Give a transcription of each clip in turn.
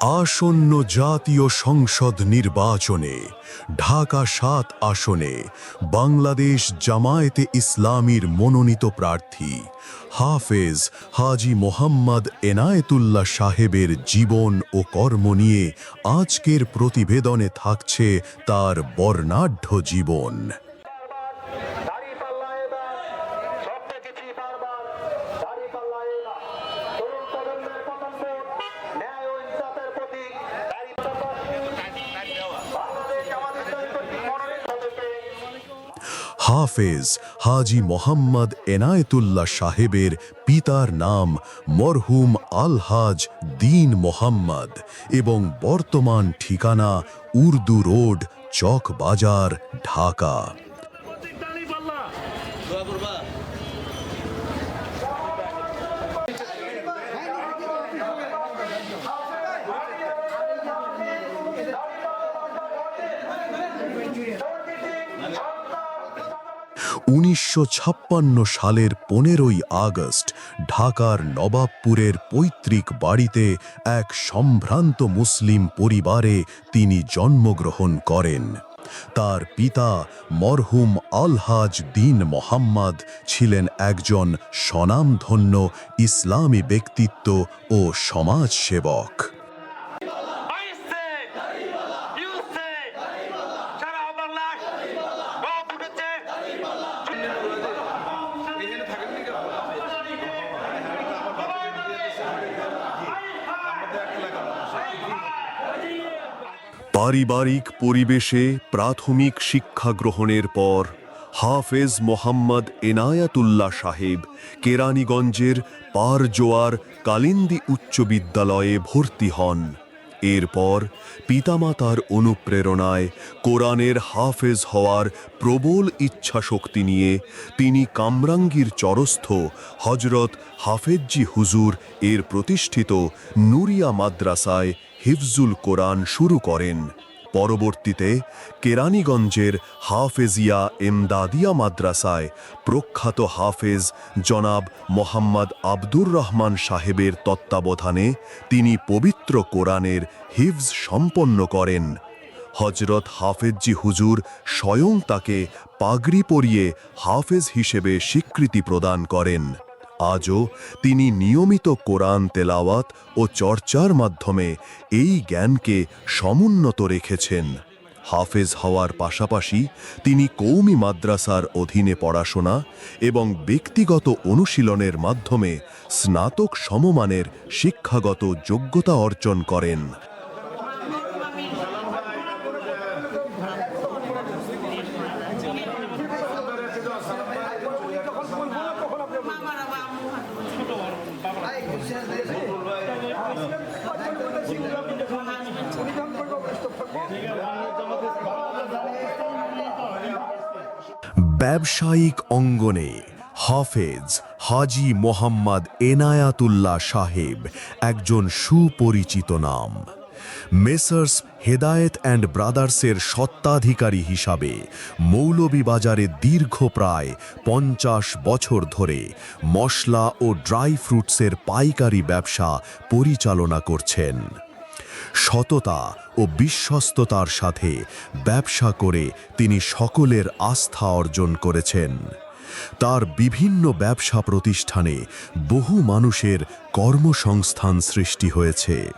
আসন্ন জাতীয় সংসদ নির্বাচনে, ঢাকা সাত আসনে, বাংলাদেশ জামায়াতে ইসলামীর মনোনীত প্রার্থী, হাফেজ হাজি মোহাম্মদ এনায়েতুল্লাহ সাহেবের জীবন ও কর্ম নিয়ে আজকের প্রতিবেদনে থাকছে তার বর্ণাঢ্য জীবন। হাফেজ হাজি মোহাম্মদ এনায়েতুল্লাহ সাহেবের পিতার নাম মরহুম আলহাজ দিন মোহাম্মদ এবং বর্তমান ঠিকানা উর্দু রোড, চক বাজার, ঢাকা। উনিশশো ছাপ্পান্ন সালের পনেরোই আগস্ট ঢাকার নবাবপুরের পৈতৃক বাড়িতে এক সম্ভ্রান্ত মুসলিম পরিবারে তিনি জন্মগ্রহণ করেন। তার পিতা মরহুম আলহাজ দিন মোহাম্মদ ছিলেন একজন স্বনামধন্য ইসলামী ব্যক্তিত্ব ও সমাজসেবক। পারিবারিক পরিবেশে প্রাথমিক শিক্ষা গ্রহণের পর হাফেজ মোহাম্মদ এনায়াতুল্লাহ সাহেব কেরানীগঞ্জের পারজোয়ার কালিন্দি উচ্চ বিদ্যালয়ে ভর্তি হন। এরপর পিতামাতার অনুপ্রেরণায় কোরআনের হাফেজ হওয়ার প্রবল ইচ্ছাশক্তি নিয়ে তিনি কামরাঙ্গীর চরস্থ হজরত হাফেজজি হুজুর এর প্রতিষ্ঠিত নুরিয়া মাদ্রাসায় হিফজুল কোরআন শুরু করেন। পরবর্তীতে কেরানীগঞ্জের হাফেজিয়া এমদাদিয়া মাদ্রাসায় প্রখ্যাত হাফেজ জনাব মোহাম্মদ আব্দুর রহমান সাহেবের তত্ত্বাবধানে তিনি পবিত্র কোরআনের হিফজ সম্পন্ন করেন। হজরত হাফেজজি হুজুর স্বয়ং তাকে পাগড়ি পরিয়ে হাফেজ হিসেবে স্বীকৃতি প্রদান করেন। আজও তিনি নিয়মিত কোরআন তেলাওয়াত ও চর্চার মাধ্যমে এই জ্ঞানকে সমুন্নত রেখেছেন। হাফেজ হওয়ার পাশাপাশি তিনি কৌমি মাদ্রাসার অধীনে পড়াশোনা এবং ব্যক্তিগত অনুশীলনের মাধ্যমে স্নাতক সমমানের শিক্ষাগত যোগ্যতা অর্জন করেন। ব্যবসায়িক অঙ্গনে হাফেজ হাজি মোহাম্মদ এনায়াতুল্লাহ সাহেব একজন সুপরিচিত নাম। মেসার্স হেদায়েত অ্যান্ড ব্রাদার্সের সত্ত্বাধিকারী হিসাবে মৌলভীবাজারে দীর্ঘ প্রায় পঞ্চাশ বছর ধরে মশলা ও ড্রাই ফ্রুটসের পাইকারি ব্যবসা পরিচালনা করছেন। সততা ও বিশ্বস্ততার সাথে ব্যবসা করে তিনি সকলের আস্থা অর্জন করেছেন। তার বিভিন্ন ব্যবসা প্রতিষ্ঠানে বহু মানুষের কর্মসংস্থান সৃষ্টি হয়েছে।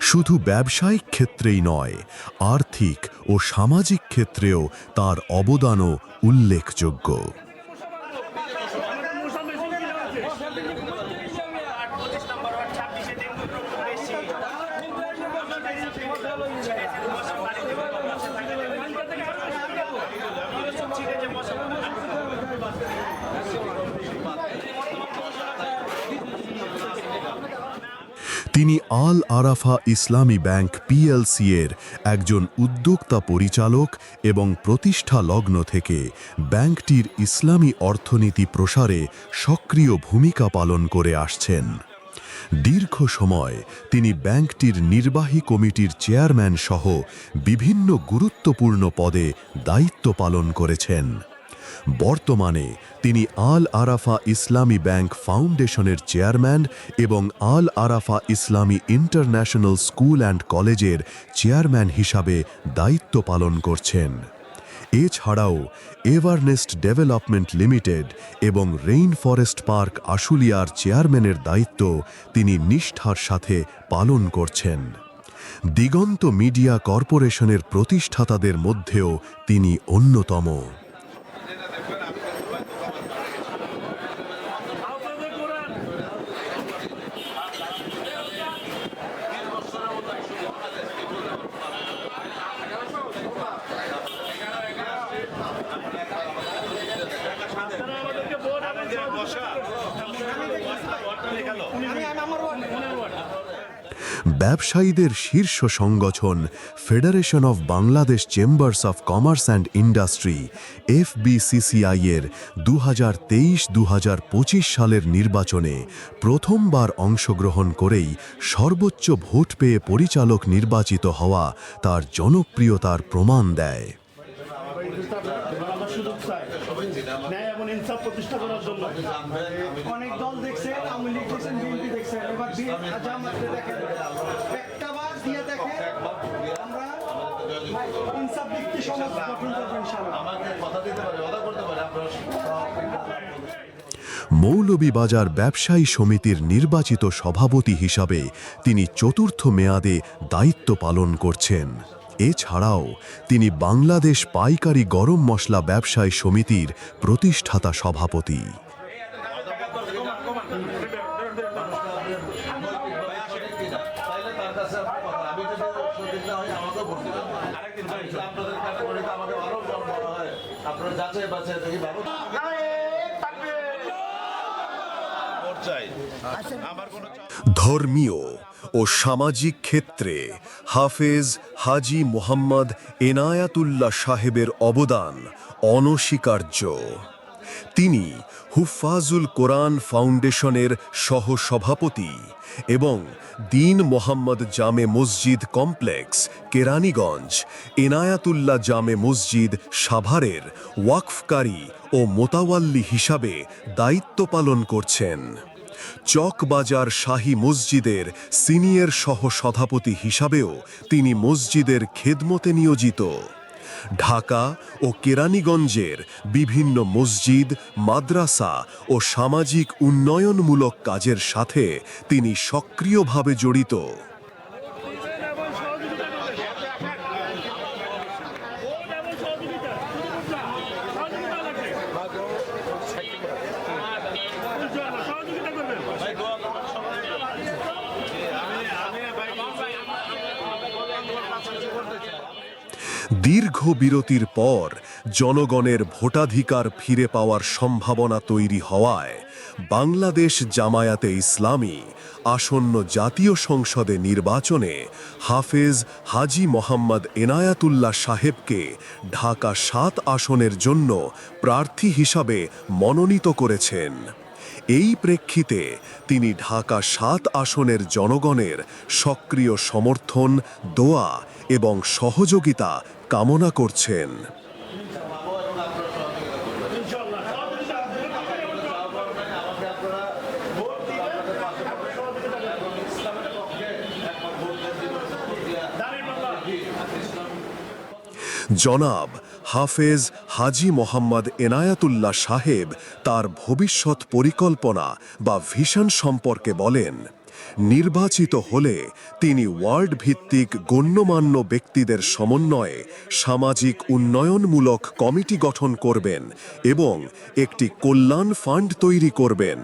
শুধু ব্যবসায়িক ক্ষেত্রেই নয়, আর্থিক ও সামাজিক ক্ষেত্রেও তার অবদানও উল্লেখযোগ্য। তিনি আল আরাফা ইসলামী ব্যাংক পিএলসি এর একজন উদ্যোক্তা পরিচালক এবং প্রতিষ্ঠা লগ্ন থেকে ব্যাংকটির ইসলামী অর্থনীতি প্রসারে সক্রিয় ভূমিকা পালন করে আসছেন। দীর্ঘ সময় তিনি ব্যাংকটির নির্বাহী কমিটির চেয়ারম্যান সহ বিভিন্ন গুরুত্বপূর্ণ পদে দায়িত্ব পালন করেছেন। বর্তমানে তিনি আল আরাফা ইসলামী ব্যাংক ফাউন্ডেশনের চেয়ারম্যান এবং Al Arafa Islami international school and কলেজের চেয়ারম্যান হিসাবে দায়িত্ব পালন করছেন। এছাড়াও এভারনেস্ট ডেভেলপমেন্ট লিমিটেড এবং রেইন ফরেস্ট পার্ক আশুলিয়ার চেয়ারম্যানের দায়িত্ব তিনি নিষ্ঠার সাথে পালন করছেন। দিগন্ত মিডিয়া কর্পোরেশনের প্রতিষ্ঠাতাদের মধ্যেও তিনি অন্যতম। ব্যবসায়ীদের শীর্ষ সংগঠন federation of Bangladesh chambers of commerce and industry FBCCI এর দু হাজার তেইশ দু সালের নির্বাচনে প্রথমবার অংশগ্রহণ করেই সর্বোচ্চ ভোট পেয়ে পরিচালক নির্বাচিত হওয়া তার জনপ্রিয়তার প্রমাণ দেয় আমরা সুযোগ চাই ন্যায় এবং ইনসাফ প্রতিষ্ঠা করার জন্য অনেক দল দেখছেন আওয়ামী লীগ দেখছেন বিএনপি দেখছেন এবার দেখেন। একটা বার দিয়ে দেখেন আমরা ইনসাফ ব্যক্তি সমাজ গঠন করব ইনশাআল্লাহ। মৌলভীবাজার ব্যবসায়ী সমিতির নির্বাচিত সভাপতি হিসাবে তিনি চতুর্থ মেয়াদে দায়িত্ব পালন করছেন। এছাড়াও তিনি বাংলাদেশ পাইকারি গরম মশলা ব্যবসায়ী সমিতির প্রতিষ্ঠাতা সভাপতি তাইলে তার কাছে আপনার কথা আমি যদি সঠিক না হই আমাকেও ভর্তি করবেন আপনাদের ক্যাটাগরিতে আমাকে ভালো মনে হয় আপনারা যাচাই বাছাই দেখি ভালো ধর্মীয় ও সামাজিক ক্ষেত্রে হাফেজ হাজি মোহাম্মদ এনায়াতুল্লাহ সাহেবের অবদান অনস্বীকার্য। তিনি হুফাজুল কোরআন ফাউন্ডেশনের সহসভাপতি এবং দিন মোহাম্মদ জামে মসজিদ কমপ্লেক্স, কেরানীগঞ্জ, এনায়াতুল্লাহ জামে মসজিদ সাভারের ওয়াকফকারী ও মোতাওয়াল্লি হিসাবে দায়িত্ব পালন করছেন। চকবাজার শাহী মসজিদের সিনিয়র সহ সভাপতি হিসাবেও তিনি মসজিদের খেদমতে নিয়োজিত। ঢাকা ও কেরানীগঞ্জের বিভিন্ন মসজিদ মাদ্রাসা ও সামাজিক উন্নয়নমূলক কাজের সাথে তিনি সক্রিয়ভাবে জড়িত। দীর্ঘ বিরতির পর জনগণের ভোটাধিকার ফিরে পাওয়ার সম্ভাবনা তৈরি হওয়ায় বাংলাদেশ জামায়াতে ইসলামী আসন্ন জাতীয় সংসদে নির্বাচনে হাফেজ হাজি মোহাম্মদ এনায়াতুল্লাহ সাহেবকে ঢাকা সাত আসনের জন্য প্রার্থী হিসাবে মনোনীত করেছেন। এই প্রেক্ষিতে তিনি ঢাকা সাত আসনের জনগণের সক্রিয় সমর্থন, দোয়া এবং সহযোগিতা কামনা করছেন। জনাব হাফেজ হাজি মোহাম্মদ এনায়াতুল্লাহ সাহেব তার ভবিষ্যৎ পরিকল্পনা বা ভিশন সম্পর্কে বলেন। নির্বাচিত হলে তিনি ওয়ার্ল্ড ভিত্তিক গণ্যমান্য ব্যক্তিদের সমন্বয়ে সামাজিক উন্নয়নমূলক কমিটি গঠন করবেন এবং একটি কল্যাণ ফান্ড তৈরি করবেন।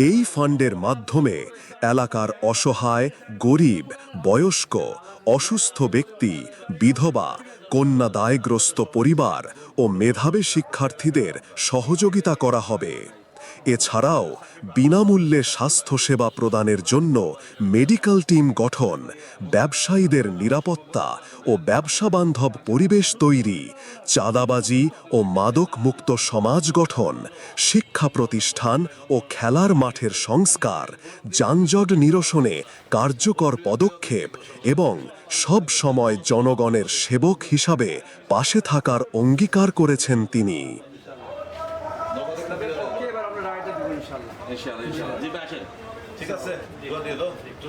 এই ফান্ডের মাধ্যমে এলাকার অসহায়, গরিব, বয়স্ক, অসুস্থ ব্যক্তি, বিধবা কন্যা দায়গ্রস্ত পরিবার ও মেধাবী শিক্ষার্থীদের সহযোগিতা করা হবে। এছাড়াও বিনামূল্যে স্বাস্থ্যসেবা প্রদানের জন্য মেডিকেল টিম গঠন, ব্যবসায়ীদের নিরাপত্তা ও ব্যবসাবান্ধব পরিবেশ তৈরি, চাঁদাবাজি ও মাদক মুক্ত সমাজ গঠন, শিক্ষা প্রতিষ্ঠান ও খেলার মাঠের সংস্কার, যানজট নিরসনে কার্যকর পদক্ষেপ এবং সব সময় জনগণের সেবক হিসাবে পাশে থাকার অঙ্গীকার করেছেন তিনি। ইনশাআল্লাহ ইনশাআল্লাহ। জি ভাই আসেন। ঠিক আছে। দিয়ে দাও একটু।